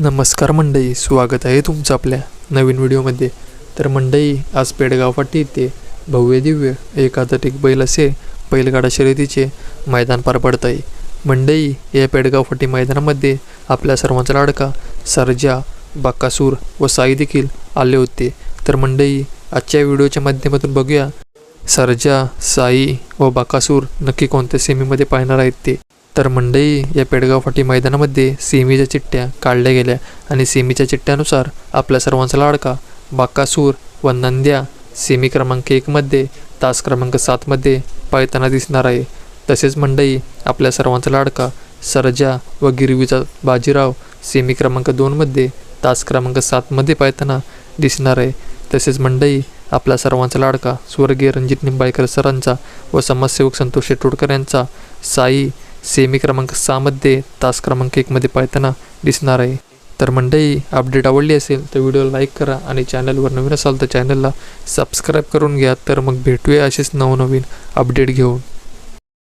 नमस्कार मंडई स्वागत आहे तुमचं आपल्या नवीन व्हिडिओमध्ये. तर मंडई आज पेडगाव फाटी येथे भव्य दिव्य एकादटिक बैल असे बैलगाडा शर्यतीचे मैदान पार पडत आहे. मंडई या पेडगाव फाटी मैदानामध्ये आपल्या सर्वांचा लाडका सरजा बाकासूर व साई देखील आले होते. तर मंडई आजच्या व्हिडिओच्या माध्यमातून बघूया सरजा साई व बाकासूर नक्की कोणत्या सेमीमध्ये पाहणार आहेत ते. तर मंडई या पेडगाव फाटी मैदानामध्ये सेमीच्या चिठ्ठ्या काढल्या गेल्या आणि सेमीच्या चिठ्ठ्यानुसार आपल्या सर्वांचा लाडका बाकासूर व नंद्या सेमी क्रमांक एकमध्ये तास क्रमांक सातमध्ये पाळताना दिसणार आहे. तसेच मंडई आपल्या सर्वांचा लाडका सरजा व गिरवीचा बाजीराव सेमी क्रमांक दोनमध्ये तास क्रमांक सातमध्ये पाळताना दिसणार आहे. तसेच मंडई आपल्या सर्वांचा लाडका स्वर्गीय रणजित निंबाळकर सरांचा व समाजसेवक संतोष शेटोडकर यांचा साई सेमी क्रमांक सहामध्ये तास क्रमांक एकमध्ये पाळताना दिसणार आहे. तर मंडळी अपडेट आवडली असेल तर व्हिडिओला लाईक करा आणि चॅनलवर नवीन असाल तर चॅनलला सबस्क्राईब करून घ्या. तर मग भेटूया असेच नवनवीन अपडेट घेऊन.